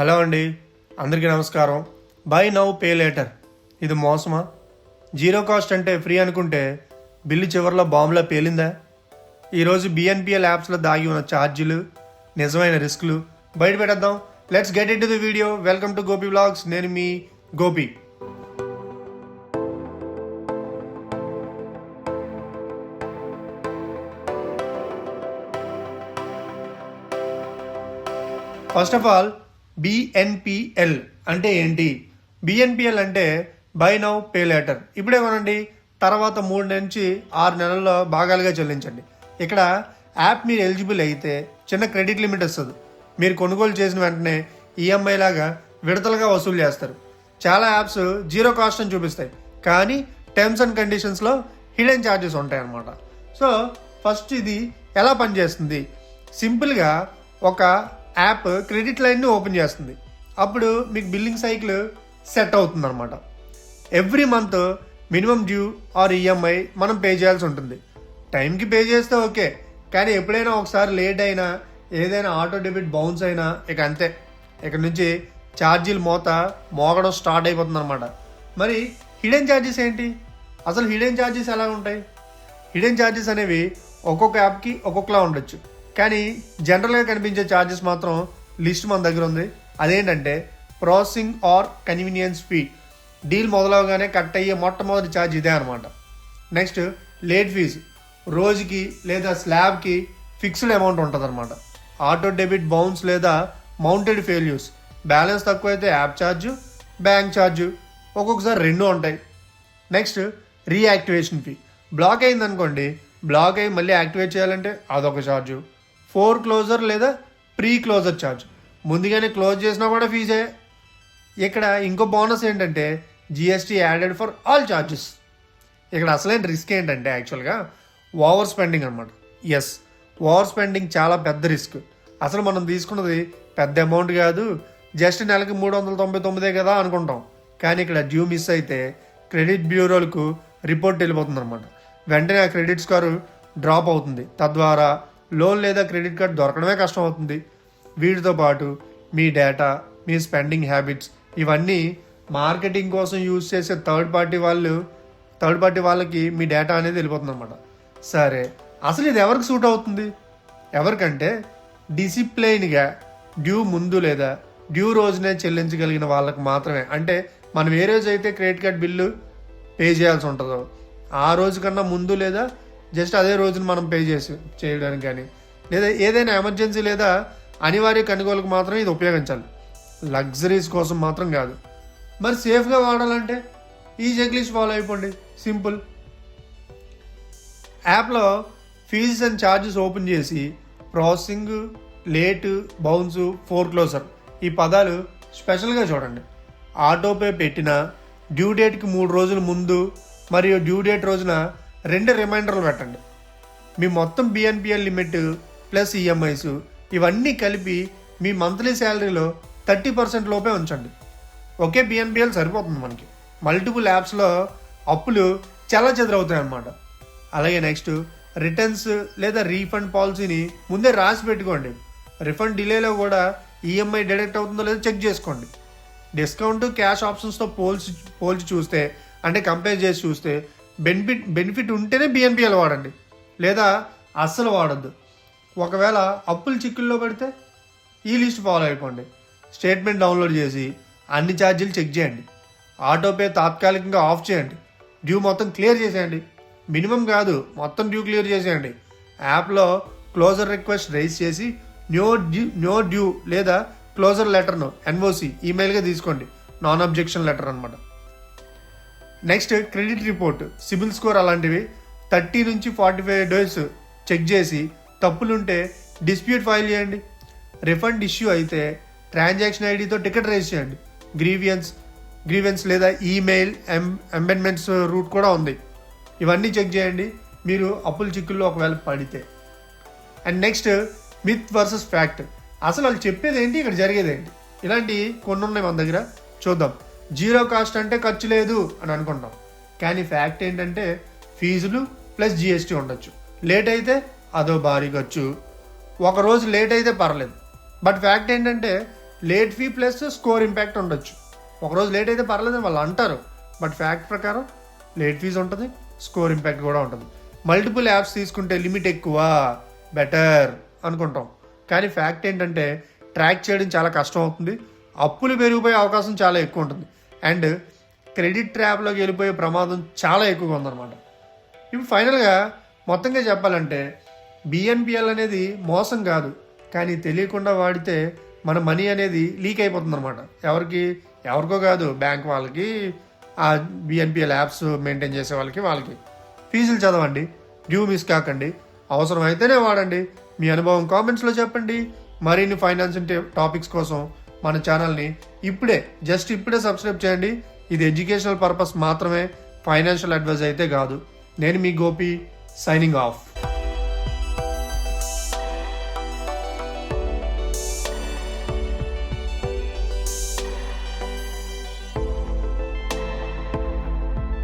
Hello అండి. అందరికీ నమస్కారం. Buy now pay later. ఇది మోసమా? జీరో కాస్ట్ అంటే ఫ్రీ అనుకుంటే బిల్లు చివరిలో బాంబులో పేలిందా? ఈరోజు బిఎన్పిఎల్ యాప్స్లో దాగి ఉన్న ఛార్జీలు నిజమైన రిస్క్లు బయట పెట్టేద్దాం. Let's get it the video welcome to Gopi blogs నేను మీ Gopi. First of all BNPL అంటే ఏంటి? బిఎన్పిఎల్ అంటే బై నౌ పే లేటర్ ఇప్పుడేమోనండి తర్వాత మూడు నుంచి ఆరు నెలల్లో భాగాలుగా చెల్లించండి. ఇక్కడ యాప్ మీరు ఎలిజిబుల్ అయితే చిన్న క్రెడిట్ లిమిట్ వస్తుంది. మీరు కొనుగోలు చేసిన వెంటనే ఈఎంఐ లాగా విడతలుగా వసూలు చేస్తారు. చాలా యాప్స్ జీరో కాస్ట్ అని చూపిస్తాయి. కానీ టర్మ్స్ అండ్ కండిషన్స్లో హిడెన్ ఛార్జెస్ ఉంటాయి అన్నమాట సో ఫస్ట్ ఇది ఎలా పనిచేస్తుంది? సింపుల్గా ఒక యాప్ క్రెడిట్ లైన్ని ఓపెన్ చేస్తుంది. అప్పుడు మీకు బిల్లింగ్ సైకిల్ సెట్ అవుతుంది అనమాట every month minimum due or EMI మనం పే చేయాల్సి ఉంటుంది. టైంకి పే చేస్తే ఓకే కానీ ఎప్పుడైనా ఒకసారి లేట్ అయినా ఏదైనా ఆటో డెబిట్ బౌన్స్ అయినా ఇక అంతే. ఇక్కడ నుంచి ఛార్జీలు మోత మోగడం స్టార్ట్ అయిపోతుంది అనమాట మరి హిడెన్ ఛార్జెస్ ఏంటి? అసలు హిడెన్ ఛార్జెస్ ఎలా ఉంటాయి? హిడెన్ ఛార్జెస్ అనేవి ఒక్కొక్క యాప్కి ఒక్కొక్కలా ఉండొచ్చు. కానీ జనరల్గా కనిపించే ఛార్జెస్ మాత్రం లిస్ట్ మన దగ్గర ఉంది. అదేంటంటే processing or convenience fee. Deal మొదలవగానే cut అయ్యే మొట్టమొదటి ఛార్జ్ ఇదే అనమాట నెక్స్ట్ లేట్ ఫీజు. రోజుకి లేదా స్లాబ్కి ఫిక్స్డ్ అమౌంట్ ఉంటుందన్నమాట. ఆటో డెబిట్ బౌన్స్ లేదా మౌంటెడ్ ఫెయిల్యూస్ బ్యాలెన్స్ తక్కువైతే యాప్ ఛార్జు బ్యాంక్ ఛార్జ్ ఒక్కొక్కసారి రెండు ఉంటాయి. Next reactivation fee. బ్లాక్ అయింది అనుకోండి బ్లాక్ అయ్యి మళ్ళీ యాక్టివేట్ చేయాలంటే అదొక ఛార్జు ఫోర్ క్లోజర్ లేదా ప్రీ క్లోజర్ ఛార్జ్. ముందుగానే క్లోజ్ చేసినా కూడా ఫీజే. ఇక్కడ ఇంకో బోనస్ ఏంటంటే GST added for all charges. ఇక్కడ అసలైన రిస్క్ ఏంటంటే యాక్చువల్గా ఓవర్ స్పెండింగ్ అనమాట ఎస్ ఓవర్ స్పెండింగ్ చాలా పెద్ద రిస్క్. అసలు మనం తీసుకున్నది పెద్ద అమౌంట్ కాదు. జస్ట్ నెలకి మూడు వందల తొంభై తొమ్మిదే కదా అనుకుంటాం. కానీ ఇక్కడ డ్యూ మిస్ అయితే క్రెడిట్ బ్యూరోలకు రిపోర్ట్ వెళ్ళిపోతుంది అనమాట వెంటనే ఆ క్రెడిట్ స్కోరు డ్రాప్ అవుతుంది. తద్వారా లోన్ లేదా క్రెడిట్ కార్డ్ దొరకడమే కష్టం అవుతుంది వీటితో పాటు మీ డేటా మీ స్పెండింగ్ హ్యాబిట్స్ ఇవన్నీ మార్కెటింగ్ కోసం యూజ్ చేసే థర్డ్ పార్టీ వాళ్ళు థర్డ్ పార్టీ వాళ్ళకి మీ డేటా అనేది వెళ్ళిపోతుంది అనమాట సరే అసలు ఇది ఎవరికి సూట్ అవుతుంది? ఎవరికంటే డిసిప్లైన్గా డ్యూ ముందు లేదా డ్యూ రోజునే చెల్లించగలిగిన వాళ్ళకి మాత్రమే. అంటే మనం ఏ రోజు అయితే క్రెడిట్ కార్డ్ బిల్లు పే చేయాల్సి ఉంటుందో ఆ రోజు కన్నా ముందు లేదా జస్ట్ అదే రోజున మనం పే చేసి చేయడానికి కానీ. లేదా ఏదైనా ఎమర్జెన్సీ లేదా అనివార్య కొనుగోలుకు మాత్రం ఇది ఉపయోగించాలి. లగ్జరీస్ కోసం మాత్రం కాదు. మరి సేఫ్గా వాడాలంటే ఈ చెక్లిస్ట్ ఫాలో అయిపోండి. సింపుల్. యాప్లో ఫీజెస్ అండ్ ఛార్జెస్ ఓపెన్ చేసి processing late bounce foreclosure ఈ పదాలు స్పెషల్గా చూడండి. ఆటోపే పెట్టిన డ్యూ డేట్కి మూడు రోజుల ముందు మరియు డ్యూ డేట్ రోజున రెండు రిమైండర్లు పెట్టండి. మీ మొత్తం బిఎన్పిఎల్ లిమిట్ ప్లస్ ఈఎంఐస్ ఇవన్నీ కలిపి మీ మంత్లీ శాలరీలో థర్టీ పర్సెంట్ లోపే ఉంచండి. ఒకే బిఎన్పిఎల్ సరిపోతుంది మనకి. మల్టిపుల్ యాప్స్లో అప్పులు చాలా చెదరవుతాయి అన్నమాట అలాగే నెక్స్ట్ రిటర్న్స్ లేదా రీఫండ్ పాలసీని ముందే రాసి పెట్టుకోండి. రిఫండ్ డిలేలో కూడా ఈఎంఐ డిడక్ట్ అవుతుందో లేదో చెక్ చేసుకోండి. డిస్కౌంట్ క్యాష్ ఆప్షన్స్తో పోల్చి పోల్చి చూస్తే అంటే కంపేర్ చేసి చూస్తే బెనిఫిట్ బెనిఫిట్ ఉంటేనే బిఎన్పిఎల్ వాడండి. లేదా అస్సలు వాడద్దు. ఒకవేళ అప్పులు చిక్కుల్లో పడితే ఈ లిస్ట్ ఫాలో అయిపోండి. స్టేట్మెంట్ డౌన్లోడ్ చేసి అన్ని ఛార్జీలు చెక్ చేయండి. ఆటోపే తాత్కాలికంగా ఆఫ్ చేయండి. డ్యూ మొత్తం క్లియర్ చేసేయండి. మినిమం కాదు మొత్తం డ్యూ క్లియర్ చేసేయండి. యాప్లో క్లోజర్ రిక్వెస్ట్ రైజ్ చేసి న్యో డ్యూ న్యో డ్యూ లేదా క్లోజర్ లెటర్ను ఎన్ఓసి ఈమెయిల్గా తీసుకోండి. నాన్ అబ్జెక్షన్ లెటర్ అనమాట next credit report. CIBIL score అలాంటివి. థర్టీ నుంచి ఫార్టీ ఫైవ్ డేస్ చెక్ చేసి తప్పులుంటే డిస్ప్యూట్ ఫైల్ చేయండి. రిఫండ్ ఇష్యూ అయితే ట్రాన్సాక్షన్ ఐడితో టికెట్ రేజ్ చేయండి. గ్రీవియన్స్ గ్రీవెన్స్ లేదా ఈమెయిల్ ఎం ఎంబెండ్మెంట్స్ రూట్ కూడా ఉంది. ఇవన్నీ చెక్ చేయండి. మీరు అప్పుల చిక్కుల్లో ఒకవేళ పడితే. And next myth versus fact. అసలు వాళ్ళు చెప్పేది ఏంటి ఇక్కడ జరిగేది ఏంటి ఇలాంటి కొన్ని ఉన్నాయి మన దగ్గర. చూద్దాం. జీరో కాస్ట్ అంటే ఖర్చు లేదు అని అనుకుంటాం. కానీ ఫ్యాక్ట్ ఏంటంటే ఫీజులు ప్లస్ జిఎస్టీ ఉండొచ్చు. లేట్ అయితే అదో భారీ ఖర్చు. ఒక రోజు లేట్ అయితే పర్లేదు. బట్ ఫ్యాక్ట్ ఏంటంటే late fee plus score impact ఉండొచ్చు. ఒకరోజు లేట్ అయితే పర్లేదు వాళ్ళు అంటారు. బట్ ఫ్యాక్ట్ ప్రకారం లేట్ ఫీజ్ ఉంటుంది స్కోర్ ఇంపాక్ట్ కూడా ఉంటుంది. మల్టిపుల్ యాప్స్ తీసుకుంటే లిమిట్ ఎక్కువ బెటర్ అనుకుంటాం. కానీ ఫ్యాక్ట్ ఏంటంటే ట్రాక్ చేయడం చాలా కష్టం అవుతుంది. అప్పులు పెరిగిపోయే అవకాశం చాలా ఎక్కువ ఉంటుంది. అండ్ క్రెడిట్ ట్రాప్లోకి వెళ్ళిపోయే ప్రమాదం చాలా ఎక్కువగా ఉందన్నమాట. ఇప్పుడు ఫైనల్గా మొత్తంగా చెప్పాలంటే బిఎన్పిఎల్ అనేది మోసం కాదు. కానీ తెలియకుండా వాడితే మన మనీ అనేది లీక్ అయిపోతుంది అనమాట ఎవరికి ఎవరికో కాదు బ్యాంక్ వాళ్ళకి ఆ బిఎన్పిఎల్ యాప్స్ మెయింటైన్ చేసే వాళ్ళకి వాళ్ళకి. ఫీజులు చదవండి డ్యూ మిస్ కాకండి అవసరం అయితేనే వాడండి. మీ అనుభవం కామెంట్స్లో చెప్పండి. మరిన్ని ఫైనాన్స్ టాపిక్స్ కోసం మన ఛానల్ని ఇప్పుడే జస్ట్ ఇప్పుడే సబ్స్క్రైబ్ చేయండి. ఇది ఎడ్యుకేషనల్ పర్పస్ మాత్రమే ఫైనాన్షియల్ అడ్వైజ్ అయితే కాదు. నేను మీ గోపి సైనింగ్ ఆఫ్